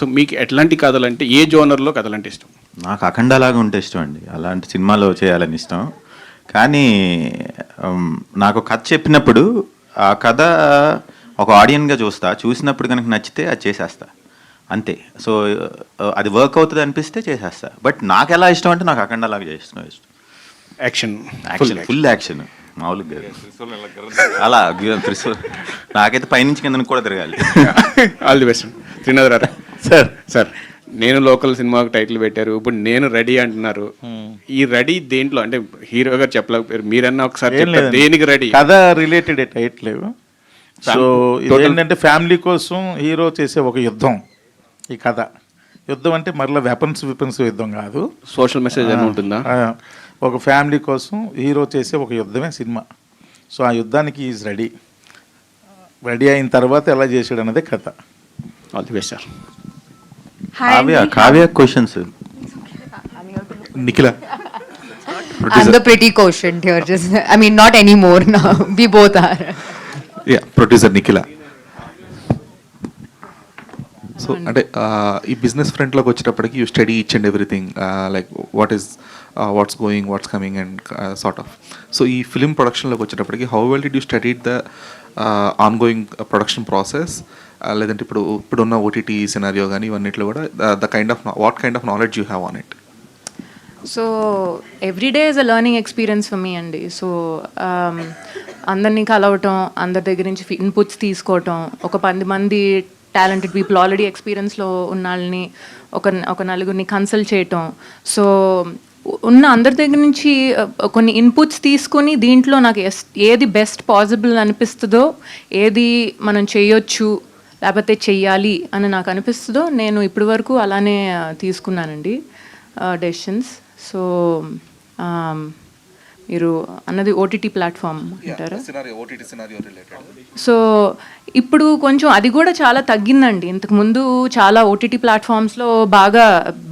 So మీకు ఎట్లాంటి కథలు అంటే ఏ జోనర్లో కథలు అంటే ఇష్టం? నాకు అఖండలాగా ఉంటే ఇష్టం అండి. అలాంటి సినిమాలో చేయాలని ఇష్టం. కానీ నాకు కథ చెప్పినప్పుడు ఆ కథ ఒక ఆడియన్గా చూస్తా. చూసినప్పుడు కనుక నచ్చితే అది చేసేస్తా. అంతే. సో అది వర్క్ అవుతుంది అనిపిస్తే చేసేస్తా. బట్ నాకు ఎలా ఇష్టం అంటే నాకు అఖండలాగా చేసిన ఇష్టం. యాక్షన్. యాక్షన్. Full action. మామూలుగా. అలా త్రిశూల్. నాకైతే పైనుంచి కింద కూడా తిరగాలి. ఆల్ ది బెస్ట్ శ్రీనాథ్ రారా సార్. సార్ నేను లోకల్ సినిమాకి టైటిల్ పెట్టారు ఇప్పుడు నేను రెడీ అంటున్నారు. ఈ రెడీ దేంట్లో అంటే హీరో గారు చెప్పలేకపోయారు మీరన్నా ఒకసారి. దేనికి రెడీ? కథ రిలేటెడ్ టైట్లేవు సో ఏంటంటే ఫ్యామిలీ కోసం హీరో చేసే ఒక యుద్ధం ఈ కథ. యుద్ధం అంటే మరలా వెపన్స్ విపన్స్ యుద్ధం కాదు. సోషల్ మెసేజ్ అని ఉంటుందా? ఒక ఫ్యామిలీ కోసం హీరో చేసే ఒక యుద్ధమే సినిమా. సో ఆ యుద్ధానికి ఈజ్ రెడీ. రెడీ అయిన తర్వాత ఎలా చేసాడు అన్నదే కథ. All the best sir Kavya Kavya questions Nikhila I'm the pretty quotient here. Just, I mean, not anymore now. We both are. Yeah producer Nikhila so అంటే ఈ బిజినెస్ ఫ్రంట్లోకి వచ్చేటప్పటికి you study each and everything like what is what's going what's coming and sort of so ఈ film ప్రొడక్షన్లోకి వచ్చేటప్పటికి how well did you study the ongoing production process లేదంటే ఇప్పుడు ఇప్పుడున్న ఓటీటీ సినారియో కానీ ఇవన్నిట్లో కూడా the kind of what kind of knowledge you have on it so everyday is a learning experience for me అండి. So um, అందరినీ కలవటం అందరి దగ్గర నుంచి ఇన్పుట్స్ తీసుకోవటం ఒక పది మంది టాలెంటెడ్ పీపుల్ ఆల్రెడీ ఎక్స్పీరియన్స్లో ఉన్న వాళ్ళని ఒక ఒక నలుగురిని కన్సల్ట్ చేయటం. సో ఉన్న అందరి దగ్గర నుంచి కొన్ని ఇన్పుట్స్ తీసుకొని దీంట్లో నాకు ఎస్ ఏది బెస్ట్ పాసిబుల్ అనిపిస్తుందో ఏది మనం చేయొచ్చు లేకపోతే చెయ్యాలి అని నాకు అనిపిస్తుందో నేను ఇప్పటి వరకు అలానే తీసుకున్నానండి డెసిషన్స్ సో మీరు అన్నది ఓటీటీ ప్లాట్ఫామ్ అంటారా. సో ఇప్పుడు కొంచెం అది కూడా చాలా తగ్గిందండి. ఇంతకు ముందు చాలా ఓటీటీ ప్లాట్ఫామ్స్లో బాగా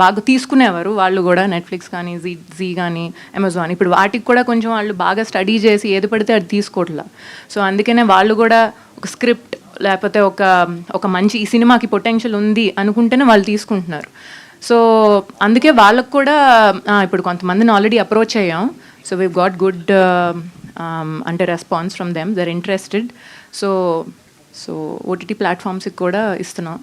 బాగా తీసుకునేవారు వాళ్ళు కూడా. నెట్ఫ్లిక్స్ కానీ జీ జీ కానీ అమెజాన్ ఇప్పుడు వాటికి కూడా కొంచెం వాళ్ళు బాగా స్టడీ చేసి ఏది పడితే అది తీసుకోవట్లా సో అందుకనే వాళ్ళు కూడా ఒక స్క్రిప్ట్ లేకపోతే ఒక ఒక మంచి ఈ సినిమాకి పొటెన్షియల్ ఉంది అనుకుంటేనే వాళ్ళు తీసుకుంటున్నారు. సో అందుకే వాళ్ళకు కూడా ఇప్పుడు కొంతమందిని ఆల్రెడీ అప్రోచ్ అయ్యాం. సో వీ గాట్ గుడ్ అంటే response from them they're interested so so OTT ప్లాట్ఫామ్స్కి కూడా ఇస్తున్నాం.